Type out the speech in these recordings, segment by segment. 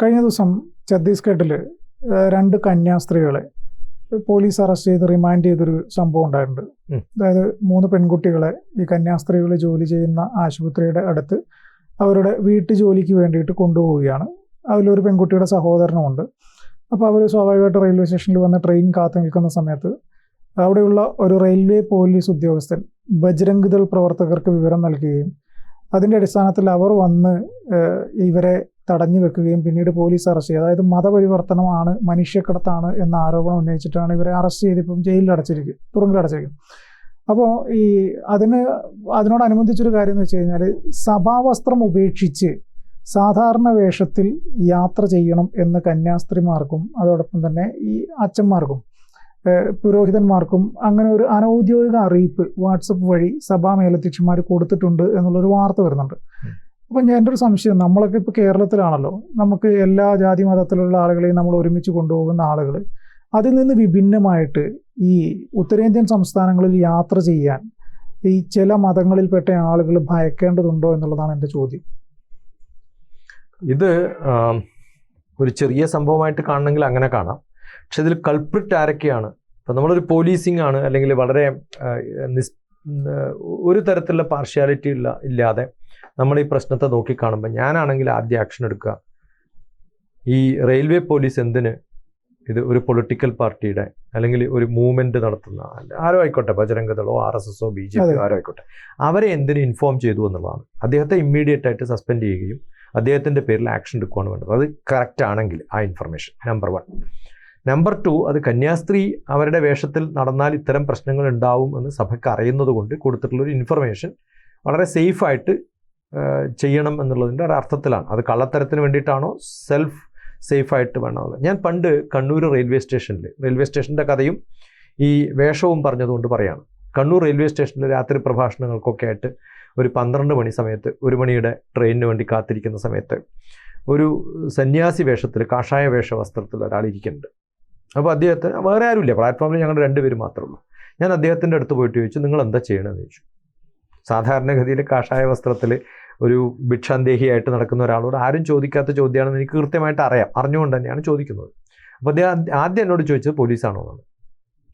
കഴിഞ്ഞ ദിവസം ഛത്തീസ്ഗഡിൽ രണ്ട് കന്യാസ്ത്രീകളെ പോലീസ് അറസ്റ്റ് ചെയ്ത് റിമാൻഡ് ചെയ്തൊരു സംഭവം ഉണ്ടായിട്ടുണ്ട്. അതായത് മൂന്ന് പെൺകുട്ടികളെ ഈ കന്യാസ്ത്രീകൾ ജോലി ചെയ്യുന്ന ആശുപത്രിയുടെ അടുത്ത് അവരുടെ വീട്ടു ജോലിക്ക് വേണ്ടിയിട്ട് കൊണ്ടുപോവുകയാണ്. അതിലൊരു പെൺകുട്ടിയുടെ സഹോദരനുമുണ്ട്. അപ്പോൾ അവർ സ്വാഭാവികമായിട്ട് റെയിൽവേ സ്റ്റേഷനിൽ വന്ന് ട്രെയിൻ കാത്തു നിൽക്കുന്ന സമയത്ത് അവിടെയുള്ള ഒരു റെയിൽവേ പോലീസ് ഉദ്യോഗസ്ഥൻ ബജ്രംഗ് ദൾ പ്രവർത്തകർക്ക് വിവരം നൽകുകയും അതിന്റെ അടിസ്ഥാനത്തിൽ അവർ വന്ന് ഇവരെ തടഞ്ഞു വെക്കുകയും പിന്നീട് പോലീസ് അറസ്റ്റ് ചെയ്തു. അതായത് മതപരിവർത്തനമാണ് മനുഷ്യക്കടത്താണ് എന്ന ആരോപണം ഉന്നയിച്ചിട്ടാണ് ഇവരെ അറസ്റ്റ് ചെയ്തിപ്പം ജയിലിൽ അടച്ചിരിക്കുക തുറങ്കിൽ അടച്ചിരിക്കും അപ്പോൾ ഈ അതിന് അതിനോടനുബന്ധിച്ചൊരു കാര്യം എന്ന് വെച്ച് കഴിഞ്ഞാൽ സഭാവസ്ത്രം ഉപേക്ഷിച്ച് സാധാരണ വേഷത്തിൽ യാത്ര ചെയ്യണം എന്ന് കന്യാസ്ത്രീമാർക്കും അതോടൊപ്പം തന്നെ ഈ അച്ഛന്മാർക്കും പുരോഹിതന്മാർക്കും അങ്ങനെ ഒരു അനൗദ്യോഗിക അറിയിപ്പ് വാട്സപ്പ് വഴി സഭാ മേലധ്യക്ഷന്മാർ കൊടുത്തിട്ടുണ്ട് എന്നുള്ളൊരു വാർത്ത വരുന്നുണ്ട്. അപ്പം ഞാൻ എന്റെ ഒരു സംശയം നമ്മളൊക്കെ ഇപ്പോൾ കേരളത്തിലാണല്ലോ നമുക്ക് എല്ലാ ജാതി മതത്തിലുള്ള ആളുകളെയും നമ്മൾ ഒരുമിച്ച് കൊണ്ടുപോകുന്ന ആളുകൾ അതിൽ നിന്ന് വിഭിന്നമായിട്ട് ഈ ഉത്തരേന്ത്യൻ സംസ്ഥാനങ്ങളിൽ യാത്ര ചെയ്യാൻ ഈ ചില മതങ്ങളിൽപ്പെട്ട ആളുകൾ ഭയക്കേണ്ടതുണ്ടോ എന്നുള്ളതാണ് എന്റെ ചോദ്യം. ഇത് ഒരു ചെറിയ സംഭവമായിട്ട് കാണണമെങ്കിൽ അങ്ങനെ കാണാം. പക്ഷെ ഇതിൽ കൾപ്രിറ്റ് ആരൊക്കെയാണ്? ഇപ്പം നമ്മളൊരു പോലീസിങ് ആണ് അല്ലെങ്കിൽ വളരെ നിസ് ഒരു തരത്തിലുള്ള പാർഷ്യാലിറ്റി ഇല്ല ഇല്ലാതെ നമ്മൾ ഈ പ്രശ്നത്തെ നോക്കിക്കാണുമ്പോൾ ഞാനാണെങ്കിൽ ആദ്യം ആക്ഷൻ എടുക്കുക. ഈ റെയിൽവേ പോലീസ് എന്തിന് ഇത് ഒരു പൊളിറ്റിക്കൽ പാർട്ടിയുടെ അല്ലെങ്കിൽ ഒരു മൂവ്മെന്റ് നടത്തുന്ന ആരോ ആയിക്കോട്ടെ ബജരംഗദളോ ആർ എസ് എസോ ബി ജെ. പി ആരോ ആയിക്കോട്ടെ അവരെ എന്തിനു ഇൻഫോം ചെയ്തു എന്നുള്ളതാണ്. അദ്ദേഹത്തെ ഇമ്മീഡിയറ്റ് ആയിട്ട് സസ്പെൻഡ് ചെയ്യുകയും അദ്ദേഹത്തിന്റെ പേരിൽ ആക്ഷൻ എടുക്കുകയാണ് വേണ്ടത്. അത് കറക്റ്റ് ആണെങ്കിൽ ആ information number one number two അത് കന്യാസ്ത്രീ അവരുടെ വേഷത്തിൽ നടന്നാൽ ഇത്തരം പ്രശ്നങ്ങൾ ഉണ്ടാവും എന്ന് സഭയ്ക്ക് അറിയുന്നത് കൊണ്ട് കൊടുത്തിട്ടുള്ള ഒരു ഇൻഫർമേഷൻ വളരെ സേഫായിട്ട് ചെയ്യണം എന്നുള്ളതിന്റെ ഒരു അർത്ഥത്തിലാണ്. അത് കള്ളത്തരത്തിന് വേണ്ടിയിട്ടാണോ? സെൽഫ് സേഫായിട്ട് വേണമെന്നുള്ളത് ഞാൻ പണ്ട് കണ്ണൂർ റെയിൽവേ സ്റ്റേഷനിൽ റെയിൽവേ സ്റ്റേഷന്റെ കഥയും ഈ വേഷവും പറഞ്ഞതുകൊണ്ട് പറയാണ്. കണ്ണൂർ റെയിൽവേ സ്റ്റേഷനിൽ രാത്രി പ്രഭാഷണങ്ങൾക്കൊക്കെ ആയിട്ട് ഒരു പന്ത്രണ്ട് മണി സമയത്ത് ഒരു മണിയുടെ ട്രെയിനിന് വേണ്ടി കാത്തിരിക്കുന്ന സമയത്ത് ഒരു സന്യാസി വേഷത്തിൽ കാഷായ വേഷ വസ്ത്രത്തിൽ ഒരാൾ ഇരിക്കുന്നുണ്ട്. അപ്പോൾ അദ്ദേഹത്തിന് വേറെ ആരുമില്ല. പ്ലാറ്റ്ഫോമിൽ ഞങ്ങൾ രണ്ടുപേരും മാത്രമേ ഉള്ളൂ. ഞാൻ അദ്ദേഹത്തിന്റെ അടുത്ത് പോയിട്ട് ചോദിച്ചു നിങ്ങൾ എന്താ ചെയ്യണമെന്ന് ചോദിച്ചു? സാധാരണഗതിയിൽ കാഷായ വസ്ത്രത്തിൽ ഒരു ഭിക്ഷാന്തേഹിയായിട്ട് നടക്കുന്ന ഒരാളോട് ആരും ചോദിക്കാത്ത ചോദ്യമാണെന്ന് എനിക്ക് കൃത്യമായിട്ട് അറിയാം. അറിഞ്ഞുകൊണ്ട് തന്നെയാണ് ചോദിക്കുന്നത്. അപ്പോൾ അദ്ദേഹം ആദ്യം എന്നോട് ചോദിച്ചത് പോലീസാണോ എന്നാണ്.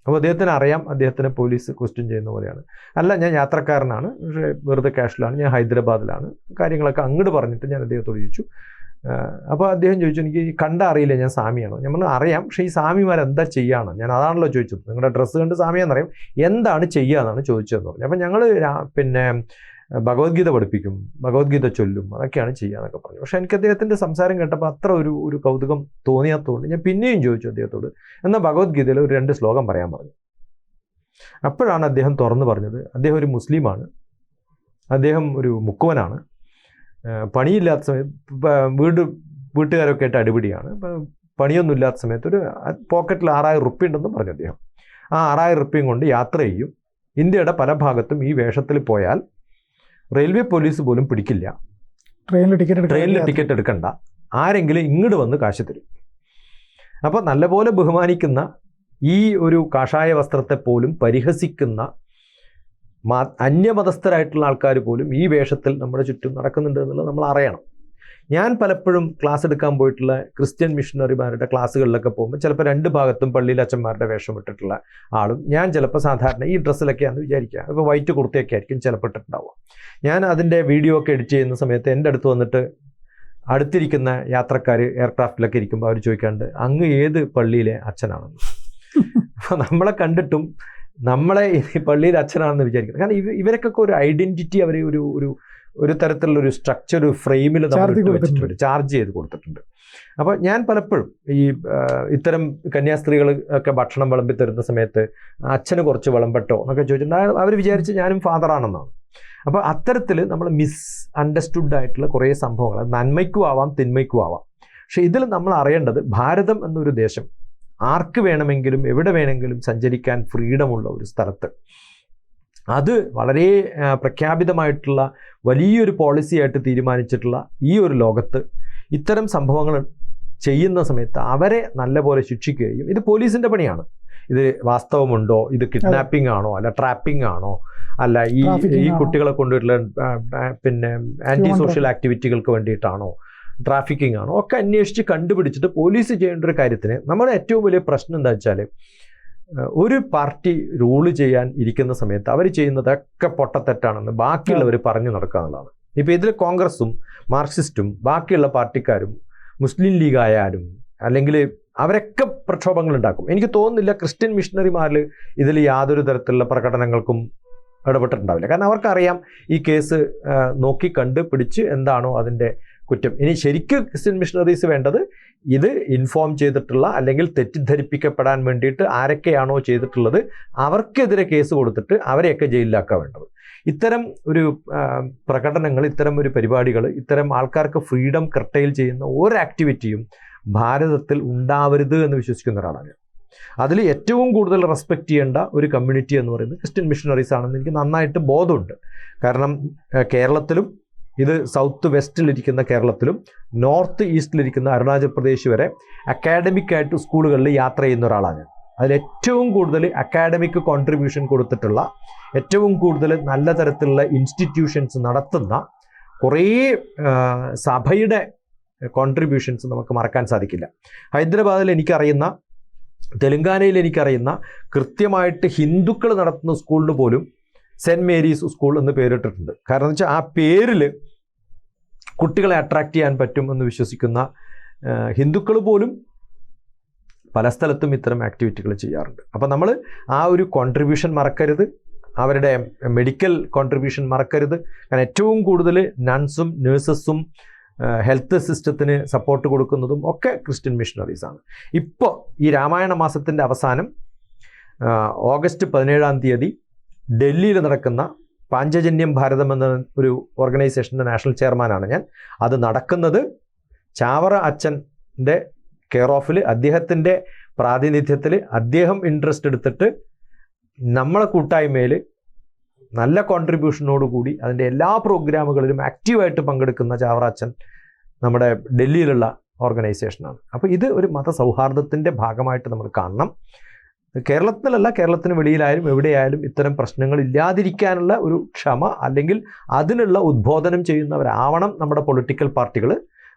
അപ്പോൾ അദ്ദേഹത്തിന് അറിയാം അദ്ദേഹത്തിന് പോലീസ് ക്വസ്റ്റ്യൻ ചെയ്യുന്ന പോലെയാണ്. അല്ല ഞാൻ യാത്രക്കാരനാണ്. പക്ഷേ വെറുതെ ക്യാഷിലാണ് ഞാൻ ഹൈദരാബാദിലാണ്. കാര്യങ്ങളൊക്കെ അങ്ങോട്ട് പറഞ്ഞിട്ട് ഞാൻ അദ്ദേഹത്തോട് ചോദിച്ചു അപ്പോൾ അദ്ദേഹം ചോദിച്ചു എനിക്ക് കണ്ട അറിയില്ല ഞാൻ സാമിയാണോ ഞാൻ അറിയാം. പക്ഷേ ഈ സാമിമാർ എന്താ ചെയ്യാണോ ഞാൻ അതാണല്ലോ ചോദിച്ചത്. നിങ്ങളുടെ ഡ്രസ്സ് കണ്ട് സാമിയാണെന്നറിയാം എന്താണ് ചെയ്യുക എന്നാണ് ചോദിച്ചതെന്ന് പറഞ്ഞു. അപ്പം ഞങ്ങൾ പിന്നെ ഭഗവത്ഗീത പഠിപ്പിക്കും ഭഗവത്ഗീത ചൊല്ലും അതൊക്കെയാണ് ചെയ്യുക എന്നൊക്കെ പറഞ്ഞു. പക്ഷേ എനിക്ക് അദ്ദേഹത്തിന്റെ സംസാരം കേട്ടപ്പോൾ അത്ര ഒരു ഒരു കൗതുകം തോന്നിയാത്തതുകൊണ്ട് ഞാൻ പിന്നെയും ചോദിച്ചു അദ്ദേഹത്തോട് എന്നാൽ ഭഗവത്ഗീതയിൽ ഒരു രണ്ട് ശ്ലോകം പറയാൻ പറഞ്ഞു. അപ്പോഴാണ് അദ്ദേഹം തുറന്നു പറഞ്ഞത് അദ്ദേഹം ഒരു മുസ്ലിമാണ് അദ്ദേഹം ഒരു മുക്കുവനാണ് പണിയില്ലാത്ത സമയത്ത് വീട് വീട്ടുകാരൊക്കെ ആയിട്ട് അടിപിടിയാണ് പണിയൊന്നും ഇല്ലാത്ത സമയത്ത് ഒരു പോക്കറ്റിൽ ആറായിരം റുപ്യ ഉണ്ടെന്നും പറഞ്ഞു അദ്ദേഹം. ആ ആറായിരം റുപ്യയും കൊണ്ട് യാത്ര ചെയ്യും. ഇന്ത്യയുടെ പല ഭാഗത്തും ഈ വേഷത്തിൽ പോയാൽ റെയിൽവേ പോലീസ് പോലും പിടിക്കില്ല. ട്രെയിനിൽ ടിക്കറ്റ് ട്രെയിനിൽ ടിക്കറ്റ് എടുക്കണ്ട. ആരെങ്കിലും ഇങ്ങോട്ട് വന്ന് കാശ് തരും. അപ്പോൾ നല്ലപോലെ ബഹുമാനിക്കുന്ന ഈ ഒരു കാഷായ വസ്ത്രത്തെ പോലും പരിഹസിക്കുന്ന മാ അന്യമതസ്ഥരായിട്ടുള്ള ആൾക്കാർ പോലും ഈ വേഷത്തിൽ നമ്മുടെ ചുറ്റും നടക്കുന്നുണ്ട് എന്നുള്ളത് നമ്മൾ അറിയണം. ഞാൻ പലപ്പോഴും ക്ലാസ് എടുക്കാൻ പോയിട്ടുള്ള ക്രിസ്ത്യൻ മിഷണറിമാരുടെ ക്ലാസ്സുകളിലൊക്കെ പോകുമ്പോൾ ചിലപ്പോൾ രണ്ട് ഭാഗത്തും പള്ളിയിൽ അച്ഛന്മാരുടെ വേഷം ഇട്ടിട്ടുള്ള ആളും ഞാൻ ചിലപ്പോൾ സാധാരണ ഈ ഡ്രസ്സിലൊക്കെയാണെന്ന് വിചാരിക്കുക. ഇപ്പോൾ വൈറ്റ് കുർത്തയൊക്കെ ആയിരിക്കും ചിലപ്പോൾ ഇട്ടിട്ടുണ്ടാവുക. ഞാൻ അതിന്റെ വീഡിയോ ഒക്കെ എഡിറ്റ് ചെയ്യുന്ന സമയത്ത് എന്റെ അടുത്ത് വന്നിട്ട് അടുത്തിരിക്കുന്ന യാത്രക്കാർ എയർക്രാഫ്റ്റിലൊക്കെ ഇരിക്കുമ്പോൾ അവർ ചോദിക്കാണ്ട് അങ്ങ് ഏത് പള്ളിയിലെ അച്ഛനാണെന്ന്? അപ്പോൾ നമ്മളെ കണ്ടിട്ടും നമ്മളെ ഈ പള്ളിയിലെ അച്ഛനാണെന്ന് വിചാരിക്കുന്നത് കാരണം ഇവ ഇവരൊക്കെ ഒരു ഐഡന്റിറ്റി അവർ ഒരു ഒരു ഒരു തരത്തിലുള്ള ഒരു സ്ട്രക്ചർ ഒരു ഫ്രെയിമിൽ. വെച്ചിട്ടുണ്ട്. ചാർജ് ചെയ്ത് കൊടുത്തിട്ടുണ്ട്. അപ്പോൾ ഞാൻ പലപ്പോഴും ഈ ഇത്തരം കന്യാസ്ത്രീകൾ ഒക്കെ ഭക്ഷണം വിളമ്പി തരുന്ന സമയത്ത് അച്ഛന് കുറച്ച് വിളമ്പട്ടോ എന്നൊക്കെ ചോദിച്ചിട്ടുണ്ട്. അവർ വിചാരിച്ച് ഞാനും ഫാദറാണെന്നാണ് അപ്പോൾ അത്തരത്തിൽ നമ്മൾ മിസ് അണ്ടർസ്റ്റുഡ് ആയിട്ടുള്ള കുറേ സംഭവങ്ങൾ അത് നന്മയ്ക്കും ആവാം തിന്മയ്ക്കും ആവാം. പക്ഷെ ഇതിൽ നമ്മൾ അറിയേണ്ടത് ഭാരതം എന്നൊരു ദേശം ആർക്ക് വേണമെങ്കിലും എവിടെ വേണമെങ്കിലും സഞ്ചരിക്കാൻ ഫ്രീഡമുള്ള ഒരു സ്ഥലത്ത് അത് വളരെ പ്രഖ്യാപിതമായിട്ടുള്ള വലിയൊരു പോളിസിയായിട്ട് തീരുമാനിച്ചിട്ടുള്ള ഈ ഒരു ലോകത്ത് ഇത്തരം സംഭവങ്ങൾ ചെയ്യുന്ന സമയത്ത് അവരെ നല്ലപോലെ ശിക്ഷിക്കുകയും ഇത് പോലീസിന്റെ പണിയാണ്. ഇത് വാസ്തവമുണ്ടോ? ഇത് കിഡ്നാപ്പിംഗ് ആണോ? അല്ല ട്രാപ്പിംഗ് ആണോ? അല്ല ഈ ഈ കുട്ടികളെ ആ, പിന്നെ ആന്റി സോഷ്യൽ ആക്ടിവിറ്റികൾക്ക് വേണ്ടിയിട്ടാണോ? ട്രാഫിക്കിംഗ് ആണോ? ഒക്കെ അന്വേഷിച്ച് കണ്ടുപിടിച്ചിട്ട് പോലീസ് ചെയ്യേണ്ട ഒരു കാര്യത്തിന് നമ്മുടെ ഏറ്റവും വലിയ പ്രശ്നം എന്താ വെച്ചാൽ ഒരു പാർട്ടി റൂൾ ചെയ്യാൻ ഇരിക്കുന്ന സമയത്ത് അവർ ചെയ്യുന്നതൊക്കെ പൊട്ടത്തെറ്റാണെന്ന് ബാക്കിയുള്ളവർ പറഞ്ഞു നടക്കുക എന്നുള്ളതാണ്. ഇപ്പോൾ ഇതിൽ കോൺഗ്രസും മാർക്സിസ്റ്റും ബാക്കിയുള്ള പാർട്ടിക്കാരും മുസ്ലിം ലീഗ് ആയാലും അല്ലെങ്കിൽ അവരൊക്കെ പ്രക്ഷോഭങ്ങൾ ഉണ്ടാക്കും. എനിക്ക് തോന്നുന്നില്ല ക്രിസ്ത്യൻ മിഷണറിമാരിൽ ഇതിൽ യാതൊരു തരത്തിലുള്ള പ്രകടനങ്ങൾക്കും ഇടപെട്ടിട്ടുണ്ടാവില്ല. കാരണം അവർക്കറിയാം ഈ കേസ് നോക്കി കണ്ട് പിടിച്ച് എന്താണോ അതിന്റെ കുറ്റം. ഇനി ശരിക്കും ക്രിസ്ത്യൻ മിഷണറീസ് വേണ്ടത് ഇത് ഇൻഫോം ചെയ്തിട്ടുള്ള അല്ലെങ്കിൽ തെറ്റിദ്ധരിപ്പിക്കപ്പെടാൻ വേണ്ടിയിട്ട് ആരൊക്കെയാണോ ചെയ്തിട്ടുള്ളത് അവർക്കെതിരെ കേസ് കൊടുത്തിട്ട് അവരെയൊക്കെ ജയിലിലാക്കാൻ വേണ്ടത്. ഇത്തരം ഒരു പ്രകടനങ്ങൾ ഇത്തരം ഒരു പരിപാടികൾ ഇത്തരം ആൾക്കാർക്ക് ഫ്രീഡം കർട്ടയിൽ ചെയ്യുന്ന ഒരു ആക്ടിവിറ്റിയും ഭാരതത്തിൽ ഉണ്ടാവരുത് എന്ന് വിശ്വസിക്കുന്ന ഒരാളാണ് അതിൽ ഏറ്റവും കൂടുതൽ റെസ്പെക്റ്റ് ചെയ്യേണ്ട ഒരു കമ്മ്യൂണിറ്റി എന്ന് പറയുന്നത് ക്രിസ്ത്യൻ മിഷണറീസ് ആണെന്ന് എനിക്ക് നന്നായിട്ട് ബോധമുണ്ട്. കാരണം കേരളത്തിലും ഇത് സൗത്ത് വെസ്റ്റിലിരിക്കുന്ന കേരളത്തിലും നോർത്ത് ഈസ്റ്റിലിരിക്കുന്ന അരുണാചൽ പ്രദേശ് വരെ അക്കാഡമിക് ആയിട്ട് സ്കൂളുകളിൽ യാത്ര ചെയ്യുന്ന ഒരാളാണ് അതിൽ ഏറ്റവും കൂടുതൽ അക്കാഡമിക് കോൺട്രിബ്യൂഷൻ കൊടുത്തിട്ടുള്ള ഏറ്റവും കൂടുതൽ നല്ല തരത്തിലുള്ള ഇൻസ്റ്റിറ്റ്യൂഷൻസ് നടത്തുന്ന കുറേ സഭയുടെ കോൺട്രിബ്യൂഷൻസ് നമുക്ക് മറക്കാൻ സാധിക്കില്ല. ഹൈദരാബാദിൽ എനിക്കറിയുന്ന തെലുങ്കാനയിൽ എനിക്കറിയുന്ന കൃത്യമായിട്ട് ഹിന്ദുക്കൾ നടത്തുന്ന സ്കൂളിന് പോലും സെന്റ് മേരീസ് സ്കൂൾ എന്ന് പേരിട്ടിട്ടുണ്ട്. കാരണം എന്ന് വെച്ചാൽ ആ പേരിൽ കുട്ടികളെ അട്രാക്റ്റ് ചെയ്യാൻ പറ്റും എന്ന് വിശ്വസിക്കുന്ന ഹിന്ദുക്കൾ പോലും പല സ്ഥലത്തും ഇത്തരം ആക്ടിവിറ്റികൾ ചെയ്യാറുണ്ട്. അപ്പോൾ നമ്മൾ ആ ഒരു കോൺട്രിബ്യൂഷൻ മറക്കരുത്. അവരുടെ മെഡിക്കൽ കോൺട്രിബ്യൂഷൻ മറക്കരുത്. കാരണം ഏറ്റവും കൂടുതൽ നൺസും നേഴ്സസും ഹെൽത്ത് സിസ്റ്റത്തിന് സപ്പോർട്ട് കൊടുക്കുന്നതും ഒക്കെ ക്രിസ്ത്യൻ മിഷണറീസാണ് ഇപ്പോൾ ഈ രാമായണ മാസത്തിന്റെ അവസാനം ഓഗസ്റ്റ് പതിനേഴാം തീയതി ഡൽഹിയിൽ നടക്കുന്ന പാഞ്ചജന്യം ഭാരതം എന്ന ഒരു ഓർഗനൈസേഷന്റെ നാഷണൽ ചെയർമാനാണ് ഞാൻ. അത് നടക്കുന്നത് ചാവറ അച്ഛന്റെ കെയർ ഓഫിൽ അദ്ദേഹത്തിന്റെ പ്രാതിനിധ്യത്തിൽ അദ്ദേഹം ഇൻട്രസ്റ്റ് എടുത്തിട്ട് നമ്മളെ കൂട്ടായ്മയിൽ നല്ല കോൺട്രിബ്യൂഷനോട് കൂടി അതിന്റെ എല്ലാ പ്രോഗ്രാമുകളിലും ആക്റ്റീവായിട്ട് പങ്കെടുക്കുന്ന ചാവറ അച്ഛൻ നമ്മുടെ ഡൽഹിയിലുള്ള ഓർഗനൈസേഷനാണ് അപ്പോൾ ഇത് ഒരു മതസൗഹാർദ്ദത്തിന്റെ ഭാഗമായിട്ട് നമ്മൾ കാണണം. കേരളത്തിലല്ല കേരളത്തിന് വെളിയിലായാലും എവിടെയായാലും ഇത്തരം പ്രശ്നങ്ങൾ ഇല്ലാതിരിക്കാനുള്ള ഒരു ക്ഷമ അല്ലെങ്കിൽ അതിനുള്ള ഉദ്ബോധനം ചെയ്യുന്നവരാവണം നമ്മുടെ പൊളിറ്റിക്കൽ പാർട്ടികൾ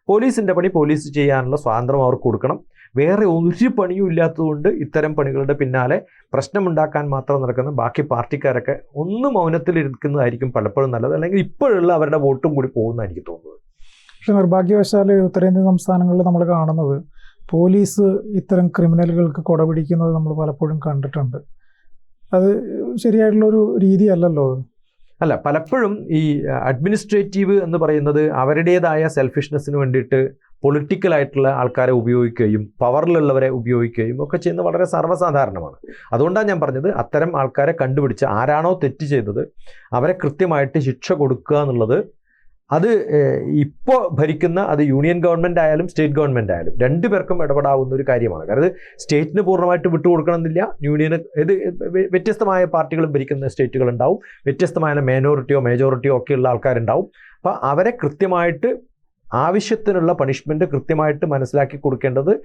പോലീസിന്റെ പണി പോലീസ് ചെയ്യാനുള്ള സ്വാതന്ത്ര്യം അവർക്ക് കൊടുക്കണം. വേറെ ഒരു പണിയും ഇല്ലാത്തതുകൊണ്ട് ഇത്തരം പണികളുടെ പിന്നാലെ പ്രശ്നമുണ്ടാക്കാൻ മാത്രം നടക്കുന്ന ബാക്കി പാർട്ടിക്കാരൊക്കെ ഒന്ന് മൗനത്തിലിരിക്കുന്നതായിരിക്കും പലപ്പോഴും നല്ലത്. അല്ലെങ്കിൽ ഇപ്പോഴുള്ള അവരുടെ വോട്ടും കൂടി പോകുന്നതായിരിക്കും തോന്നുന്നത്. പക്ഷേ നിർഭാഗ്യവശാൽ ഉത്തരേന്ത്യൻ സംസ്ഥാനങ്ങളിൽ നമ്മൾ കാണുന്നത് പോലീസ് ഇത്തരം ക്രിമിനലുകൾക്ക് കൊടപിടിക്കുന്നത് നമ്മൾ പലപ്പോഴും കണ്ടിട്ടുണ്ട്. അത് ശരിയായിട്ടുള്ളൊരു രീതിയല്ലല്ലോ അത്? അല്ല പലപ്പോഴും ഈ അഡ്മിനിസ്ട്രേറ്റീവ് എന്ന് പറയുന്നത് അവരുടേതായ സെൽഫിഷ്നെസ്സിന് വേണ്ടിയിട്ട് പൊളിറ്റിക്കൽ ആയിട്ടുള്ള ആൾക്കാരെ ഉപയോഗിക്കുകയും പവറിലുള്ളവരെ ഉപയോഗിക്കുകയും ഒക്കെ ചെയ്യുന്നത് വളരെ സർവസാധാരണമാണ്. അതുകൊണ്ടാണ് ഞാൻ പറഞ്ഞത് അത്തരം ആൾക്കാരെ കണ്ടുപിടിച്ച് ആരാണോ തെറ്റ് ചെയ്തത് അവരെ കൃത്യമായിട്ട് ശിക്ഷ കൊടുക്കുക എന്നുള്ളത് അത് ഇപ്പോൾ ഭരിക്കുന്ന അത് യൂണിയൻ ഗവൺമെന്റ് ആയാലും സ്റ്റേറ്റ് ഗവൺമെന്റ് ആയാലും രണ്ടു പേർക്കും ഇടപെടാവുന്ന ഒരു കാര്യമാണ്. കാരണം സ്റ്റേറ്റിന് പൂർണമായിട്ട് വിട്ടുകൊടുക്കണമെന്നില്ല. യൂണിയന് ഇത് വ്യ- വ്യത്യസ്തമായ പാർട്ടികളും ഭരിക്കുന്ന സ്റ്റേറ്റുകൾ ഉണ്ടാവും വ്യത്യസ്തമായ മൈനോറിറ്റിയോ മേജോറിറ്റിയോ ഒക്കെ ഉള്ള ആൾക്കാരുണ്ടാവും. അപ്പോൾ അവരെ കൃത്യമായിട്ട് ആവശ്യത്തിനുള്ള പണിഷ്മെന്റ് കൃത്യമായിട്ട് മനസ്സിലാക്കി കൊടുക്കേണ്ടത്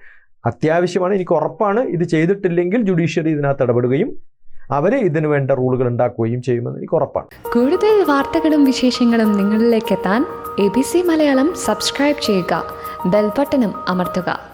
അത്യാവശ്യമാണ്. എനിക്ക് ഉറപ്പാണ് ഇത് ചെയ്തിട്ടില്ലെങ്കിൽ ജുഡീഷ്യറി ഇതിനകത്ത് ഇടപെടുകയും അവർ ഇതിനു വേണ്ട റൂളുകൾ ഉണ്ടാക്കുകയും ചെയ്യുമെന്ന് എനിക്ക് ഉറപ്പാണ്. കൂടുതൽ വാർത്തകളും വിശേഷങ്ങളും നിങ്ങളിലേക്ക് എത്താൻ A B C Malayalam subscribe ചെയ്യുക. ബെൽബട്ടനും അമർത്തുക.